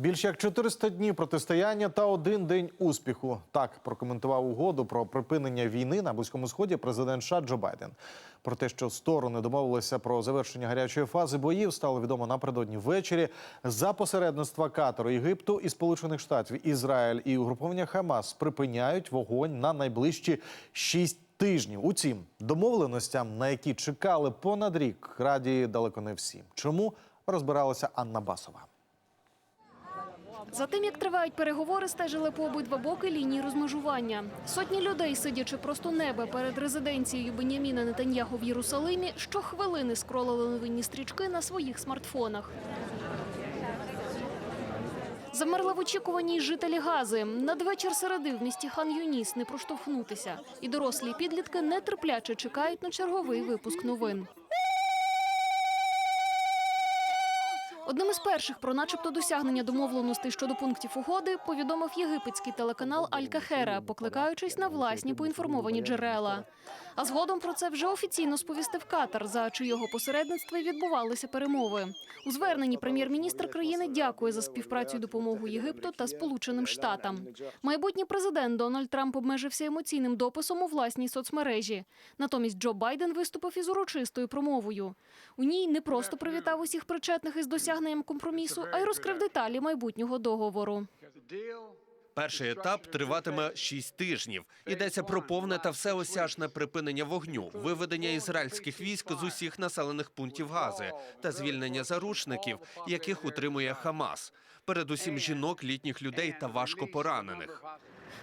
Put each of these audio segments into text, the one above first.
Більш як 400 днів протистояння та один день успіху. Так прокоментував угоду про припинення війни на близькому сході президент США Джо Байден. Про те, що сторони домовилися про завершення гарячої фази боїв, стало відомо напередодні ввечері. За посередництва Катару, Єгипту і Сполучених Штатів, Ізраїль і угруповання Хамас припиняють вогонь на найближчі шість тижнів. Утім, домовленостям, на які чекали понад рік, раді далеко не всі. Чому розбиралася Анна Басова? За тим, як тривають переговори, стежили по обидва боки лінії розмежування. Сотні людей, сидячи просто неба перед резиденцією Беняміна Нетаньяху в Єрусалимі, щохвилини скролили новинні стрічки на своїх смартфонах. Замерли в очікуванні жителі Гази. Надвечір середи в місті Хан Юніс не проштовхнутися. І дорослі підлітки нетерпляче чекають на черговий випуск новин. Одним із перших про начебто досягнення домовленостей щодо пунктів угоди повідомив єгипетський телеканал Аль-Кахера, покликаючись на власні поінформовані джерела. А згодом про це вже офіційно сповістив Катар, за чийого посередництва й відбувалися перемови. У зверненні прем'єр-міністр країни дякує за співпрацю і допомогу Єгипту та Сполученим Штатам. Майбутній президент Дональд Трамп обмежився емоційним дописом у власній соцмережі. Натомість Джо Байден виступив із урочистою промовою. У ній не просто привітав усіх причетних із досягненням компромісу, а й розкрив деталі майбутнього договору. Перший етап триватиме шість тижнів. Йдеться про повне та всеосяжне припинення вогню, виведення ізраїльських військ з усіх населених пунктів Гази та звільнення заручників, яких утримує Хамас. Передусім жінок, літніх людей та важко поранених.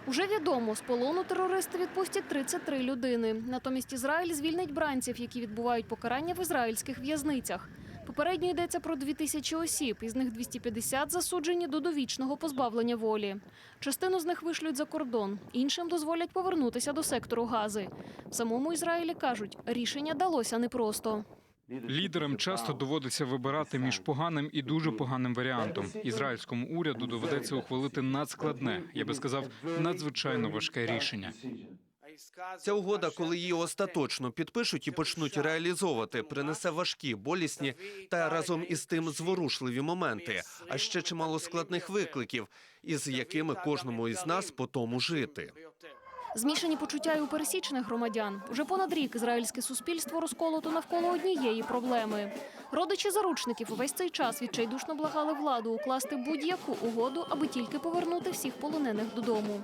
Уже відомо, з полону терористи відпустять 33 людини. Натомість Ізраїль звільнить бранців, які відбувають покарання в ізраїльських в'язницях. Попередньо йдеться про 2000 осіб, із них 250 засуджені до довічного позбавлення волі. Частину з них вишлють за кордон, іншим дозволять повернутися до сектору Гази. В самому Ізраїлі кажуть, рішення далося непросто. Лідерам часто доводиться вибирати між поганим і дуже поганим варіантом. Ізраїльському уряду доведеться ухвалити надскладне, я би сказав, надзвичайно важке рішення. Ця угода, коли її остаточно підпишуть і почнуть реалізовувати, принесе важкі, болісні та разом із тим зворушливі моменти, а ще чимало складних викликів, із якими кожному із нас по тому жити. Змішані почуття і у пересічних громадян. Уже понад рік ізраїльське суспільство розколото навколо однієї проблеми. Родичі заручників увесь цей час відчайдушно благали владу укласти будь-яку угоду, аби тільки повернути всіх полонених додому.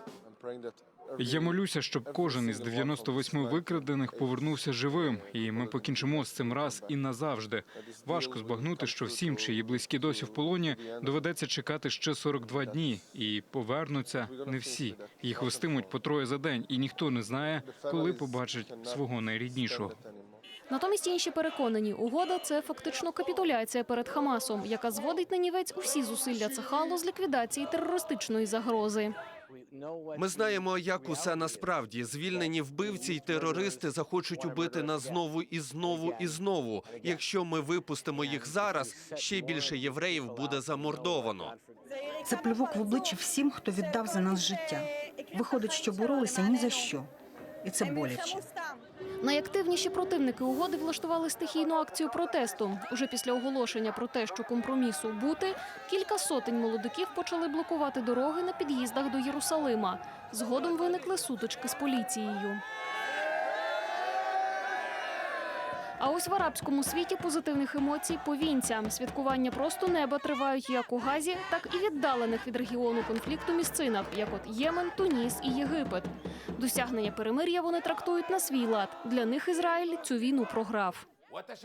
Я молюся, щоб кожен із 98 викрадених повернувся живим, і ми покінчимо з цим раз і назавжди. Важко збагнути, що всім, чиї близькі досі в полоні, доведеться чекати ще 42 дні, і повернуться не всі. Їх вестимуть по троє за день, і ніхто не знає, коли побачить свого найріднішого. Натомість інші переконані, угода це фактично капітуляція перед Хамасом, яка зводить на нівець усі зусилля Цехалу з ліквідації терористичної загрози. Ми знаємо, як усе насправді звільнені вбивці й терористи захочуть убити нас знову і знову і знову. Якщо ми випустимо їх зараз, ще більше євреїв буде замордовано. Це плювок в обличчя всім, хто віддав за нас життя. Виходить, що боролися ні за що. І це боляче. Найактивніші противники угоди влаштували стихійну акцію протесту. Уже після оголошення про те, що компромісу бути, кілька сотень молодиків почали блокувати дороги на під'їздах до Єрусалима. Згодом виникли сутички з поліцією. А ось в арабському світі позитивних емоцій повінця. Святкування просто неба тривають як у Газі, так і віддалених від регіону конфлікту місцинах, як от Ємен, Туніс і Єгипет. Досягнення перемир'я вони трактують на свій лад. Для них Ізраїль цю війну програв.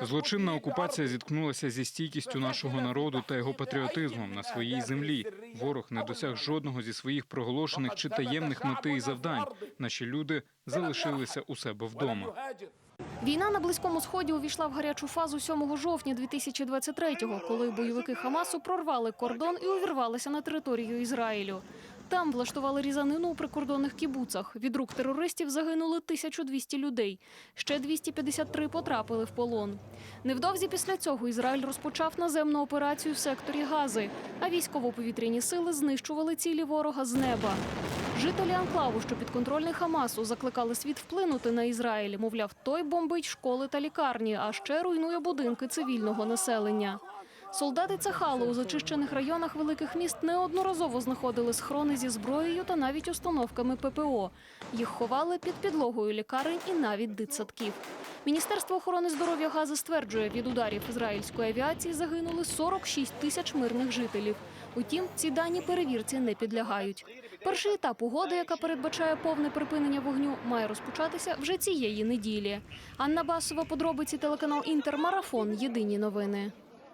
Злочинна окупація зіткнулася зі стійкістю нашого народу та його патріотизмом на своїй землі. Ворог не досяг жодного зі своїх проголошених чи таємних мети і завдань. Наші люди залишилися у себе вдома. Війна на близькому сході увійшла в гарячу фазу 7 жовтня 2023-го, коли бойовики Хамасу прорвали кордон і увірвалися на територію Ізраїлю. Там влаштували різанину у прикордонних кібуцах. Від рук терористів загинули 1200 людей. Ще 253 потрапили в полон. Невдовзі після цього Ізраїль розпочав наземну операцію в секторі Гази, а військово-повітряні сили знищували цілі ворога з неба. Жителі анклаву, що підконтрольний Хамасу, закликали світ вплинути на Ізраїль. Мовляв, той бомбить школи та лікарні, а ще руйнує будинки цивільного населення. Солдати Цахалу у зачищених районах великих міст неодноразово знаходили схорони зі зброєю та навіть установками ППО. Їх ховали під підлогою лікарень і навіть дитсадків. Міністерство охорони здоров'я Гази стверджує, від ударів ізраїльської авіації загинули 46 тисяч мирних жителів. Утім, ці дані перевірці не підлягають. Перший етап угоди, яка передбачає повне припинення вогню, має розпочатися вже цієї неділі. Анна Басова, подробиці телеканал Інтер, марафон. Єдині новини.